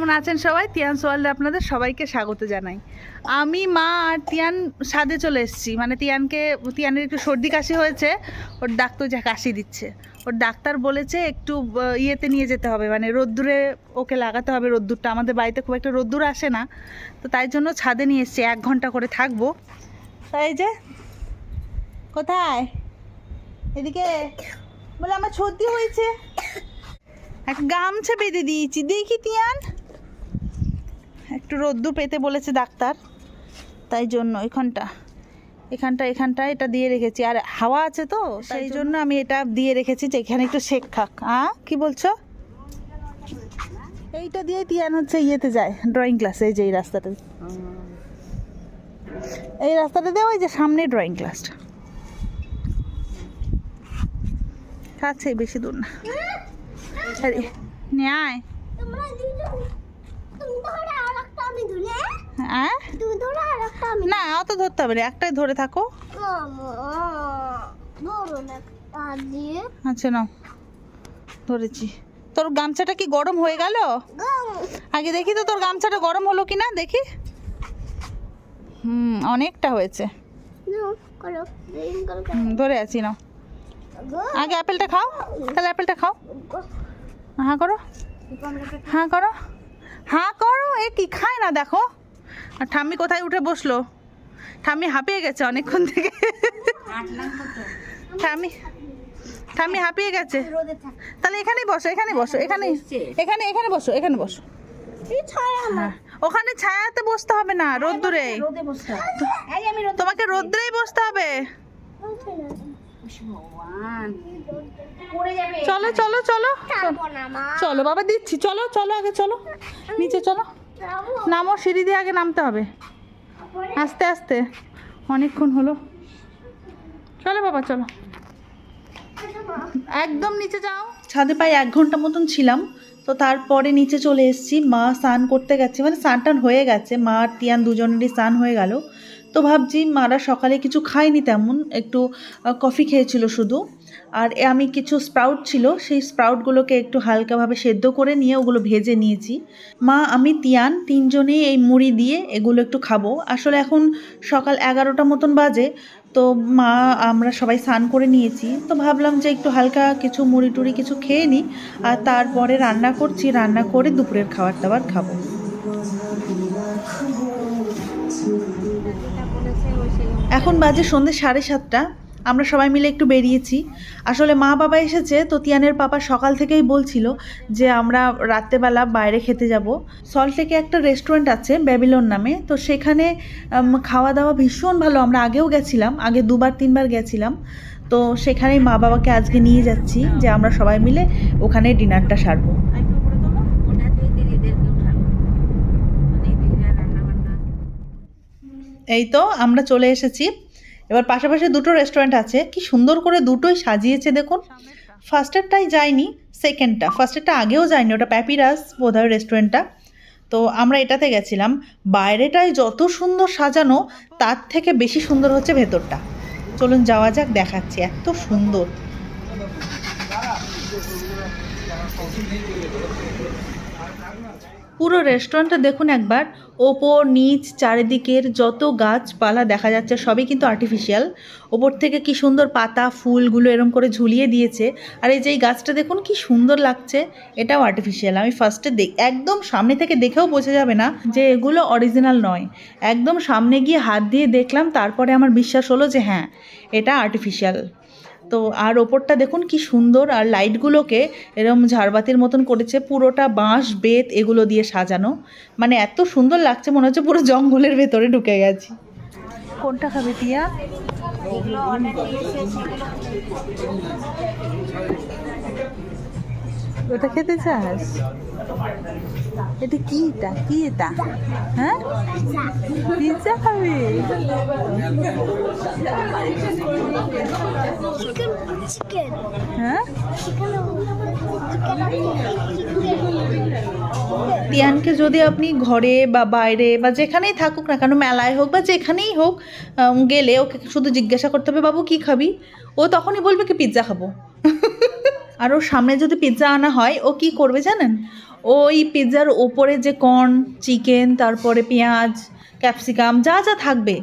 কেমন আছেন সবাই? তিয়ান সোয়ালে আপনাদের সবাইকে স্বাগত জানাই। আমি, মা আর তিয়ান সাদে চলে এসেছি। মানে তিয়ানকে, তিয়ানের একটু সর্দি কাশি হয়েছে, ওর ডাক্তার যা কাশি দিচ্ছে। ওর ডাক্তার বলেছে একটু ইয়েতে নিয়ে যেতে হবে। মানে রোদ্দুরে ওকে লাগাতে হবে রোদ্দুরটা। আমাদের বাড়িতে খুব একটা রোদ্দুর আসে না। তো তাই জন্য ছাদে নিয়ে এসেছি। এক ঘণ্টা করে থাকব। তাই যে, কোথায়? এদিকে। বলে আমার সর্দি হয়েছে। এক গামছা বেঁধে দিয়েছি। দেখি তিয়ান। একটু রোদ্দুর পেতে বলেছে ডাক্তার তাই জন্য এখানটা এখানটা এখানটা এটা দিয়ে রেখেছি। আর হাওয়া আছে তো সেই জন্য। আমি এটা দিয়ে রেখেছি যে এখানে একটু শেক খাক। হ্যাঁ কি বলছো? এইটা দিয়ে তিয়ান হচ্ছে ইয়েতে যায় ড্রয়িং ক্লাসে এই যে এই রাস্তাটা। এই রাস্তাটা দিয়ে ওই যে সামনে ড্রয়িং ক্লাসটা কাছে বেশি দূর না। আরে ন্যায় না অত ধরতে হবে একটাই ধরে থাকো। আচ্ছা নাও ধরেছি। তোর গামছাটা কি গরম হয়ে গেল? আগে দেখি তো তোর গামছাটা গরম হলো কি না দেখি। হুম অনেকটা হয়েছে। ধরে আছি নাও। আগে অ্যাপেলটা খাও তাহলে অ্যাপেলটা খাও। হ্যাঁ করো। হ্যাঁ করো। হ্যাঁ করো? এ কি খায় না দেখো? আর ঠাম্মি কোথায় উঠে বসল? ঠাম্মি হাঁপিয়ে গেছে অনেকক্ষণ থেকে। ঠাম্মি ঠাম্মি হাঁপিয়ে গেছে। তাহলে এখানেই বসো এখানেই বসো এখানে এখানে এখানে বসো এখানে বসো। হ্যাঁ ওখানে ছায়াতে বসতে হবে না রোদ্দুরে রোদে বসতে এই আমি রোদে তোমাকে রোদ্দুরেই বসতে হবে। চলো চলো চলো। চলো, বাবা, দিচ্ছি। চলো চলো, আগে চলো। নিচে চলো। নামো, সিঁড়ি দিয়ে আগে নামতে হবে। আস্তে আস্তে। অনেকক্ষণ হলো। চলো, বাবা, চলো। একদম নিচে যাও। ছাদে প্রায় এক ঘণ্টা মতন ছিলাম। তো তারপরে নিচে চলে এসেছি। মা স্নান করতে গেছে। মানে স্নান টান হয়ে গেছে। মা আর তিয়ান দুজনেরই স্নান হয়ে গেল। তো ভাবছি মারা সকালে কিছু খায়নি তেমন, একটু কফি খেয়েছিল শুধু। আর আমি কিছু স্প্রাউট ছিল, সেই স্প্রাউটগুলোকে একটু হালকাভাবে সেদ্ধ করে নিয়ে ওগুলো ভেজে নিয়েছি। মা, আমি তিয়ান, তিনজনেই এই মুড়ি দিয়ে এগুলো একটু খাব। আসলে এখন সকাল এগারোটা মতন বাজে, তো মা, আমরা সবাই স্নান করে নিয়েছি। তো ভাবলাম যে একটু হালকা কিছু মুড়ি টুড়ি কিছু খেয়ে নিই আর তারপরে রান্না করছি, রান্না করে দুপুরের খাবার দাবার খাব। এখন বাজে সন্ধ্যে সাড়ে সাতটা। আমরা সবাই মিলে একটু বেরিয়েছি। আসলে মা বাবা এসেছে তো তিয়ানের পাপা সকাল থেকেই বলছিল যে আমরা রাত্রেবেলা বাইরে খেতে যাব। সল্টলেকে একটা রেস্টুরেন্ট আছে ব্যাবিলন নামে। তো সেখানে খাওয়া দাওয়া ভীষণ ভালো। আমরা আগেও গেছিলাম, আগে দুবার, তিনবার গেছিলাম। তো সেখানেই মা বাবাকে আজকে নিয়ে যাচ্ছি যে আমরা সবাই মিলে ওখানে ডিনারটা সারবো। এই তো আমরা চলে এসেছি। এবার পাশাপাশি দুটো রেস্টুরেন্ট আছে। কি সুন্দর করে দুটোই সাজিয়েছে দেখুন। ফার্স্টেরটাই যায়নি সেকেন্ডটা ফার্স্টেরটা আগেও যায়নি ওটা প্যাপিরাস বোধহয় রেস্টুরেন্টটা তো আমরা এটাতে গেছিলাম। বাইরেটাই যত সুন্দর সাজানো, তার থেকে বেশি সুন্দর হচ্ছে ভেতরটা। চলুন যাওয়া যাক, দেখাচ্ছি। এত সুন্দর। পুরো রেস্টুরেন্টটা দেখুন একবার। ওপর, নিচ, চারিদিকের যত গাছপালা দেখা যাচ্ছে সবই কিন্তু আর্টিফিশিয়াল ওপর থেকে কি সুন্দর পাতা, ফুলগুলো এরম করে ঝুলিয়ে দিয়েছে। আর এই যে এই গাছটা দেখুন কি সুন্দর লাগছে, এটাও আর্টিফিশিয়াল আমি ফার্স্টে দেখ একদম সামনে থেকে দেখেও বোঝা যাবে না যে এগুলো অরিজিনাল নয়। একদম সামনে গিয়ে হাত দিয়ে দেখলাম, তারপরে আমার বিশ্বাস হলো যে হ্যাঁ এটা আর্টিফিশিয়াল তো আর ওপরটা দেখুন কি সুন্দর আর লাইটগুলোকে এরম ঝাড়বাতির মতন করেছে পুরোটা বাঁশ বেত এগুলো দিয়ে সাজানো। মানে এত সুন্দর লাগছে মনে হচ্ছে পুরো জঙ্গলের ভেতরে ঢুকে গেছি। কোনটা খাবে টিয়া? ওটা খেতে চাস? এটা কি এটা? কি এটা? হ্যাঁ? পিৎজা খাবে? হ্যাঁ? তিয়ানকে যদি আপনি ঘরে বা বাইরে বা যেখানেই থাকুক না কেন মেলায় হোক বা যেখানেই হোক গেলে ওকে শুধু জিজ্ঞাসা করতে হবে বাবু কি খাবি? ও তখনই বলবে কি পিৎজা খাব। আর ওর সামনে যদি পিৎজা আনা হয়, ও কি করবে জানেন? ওই পিৎজার ওপরে যে কর্ন চিকেন তারপরে পেঁয়াজ ক্যাপসিকাম যা যা থাকবে,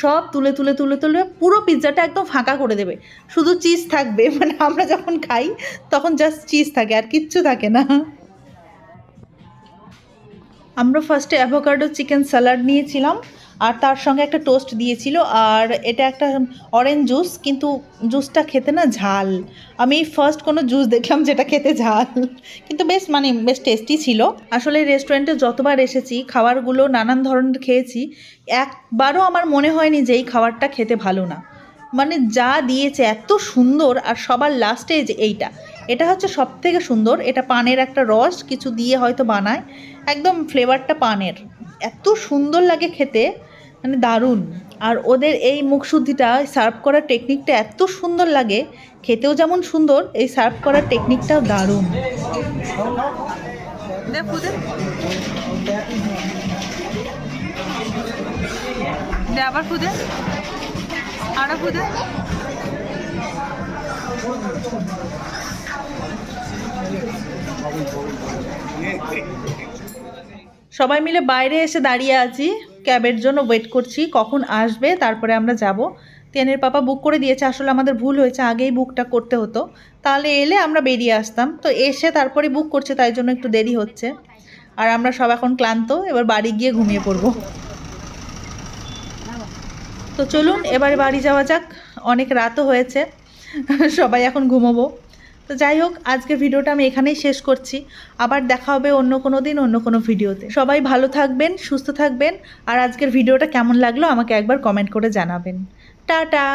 সব তুলে তুলে তুলে তুলে পুরো পিৎজাটা একদম ফাঁকা করে দেবে। শুধু চিজ থাকবে মানে আমরা যখন খাই, তখন জাস্ট চিজ থাকে, আর কিচ্ছু থাকে না। আমরা ফার্স্টে অ্যাভোকাডো চিকেন স্যালাড নিয়েছিলাম, আর তার সঙ্গে একটা টোস্ট দিয়েছিল, আর এটা একটা অরেঞ্জ জুস কিন্তু জুসটা খেতে না ঝাল। আমি ফার্স্ট কোনো জুস দেখলাম যেটা খেতে ঝাল। কিন্তু বেশ মানে বেশ টেস্টি ছিল। আসলে রেস্টুরেন্টে যতবার এসেছি, খাবারগুলো নানান ধরনের খেয়েছি, একবারও আমার মনে হয়নি যে এই খাবারটা খেতে ভালো না। মানে যা দিয়েছে এত সুন্দর, আর সবার লাস্টে যে এইটা। এটা হচ্ছে সব থেকে সুন্দর। এটা পানের একটা রস, কিছু দিয়ে হয়তো বানায়। একদম ফ্লেভারটা পানের। এত সুন্দর লাগে খেতে মানে দারুণ। আর ওদের এই মুখশুদ্ধিটা, সার্ভ করার টেকনিকটা এত সুন্দর লাগে, খেতেও যেমন সুন্দর, এই সার্ভ করার টেকনিকটাও দারুণ। আবার খুদে আরও সবাই মিলে বাইরে এসে দাঁড়িয়ে আছি। ক্যাবের জন্য ওয়েট করছি। কখন আসবে, তারপরে আমরা যাব। টেনের পাপা বুক করে দিয়েছে, আসলে আমাদের ভুল হয়েছে, আগেই বুকটা করতে হতো। তাহলে এলে আমরা বেরিয়ে আসতাম। তো এসে তারপরে বুক করছে, তাই জন্য একটু দেরি হচ্ছে। আর আমরা সব এখন ক্লান্ত, এবার বাড়ি গিয়ে ঘুমিয়ে পড়ব। তো চলুন, এবারে বাড়ি যাওয়া যাক। অনেক রাতও হয়েছে, সবাই এখন ঘুমোবো। তো যাই হোক, আজকের ভিডিওটা আমি এখানেই শেষ করছি। আবার দেখা হবে অন্য কোনো দিন, অন্য কোনো ভিডিওতে। সবাই ভালো থাকবেন, সুস্থ থাকবেন, আর আজকের ভিডিওটা কেমন লাগল আমাকে একবার কমেন্ট করে জানাবেন। টাটা!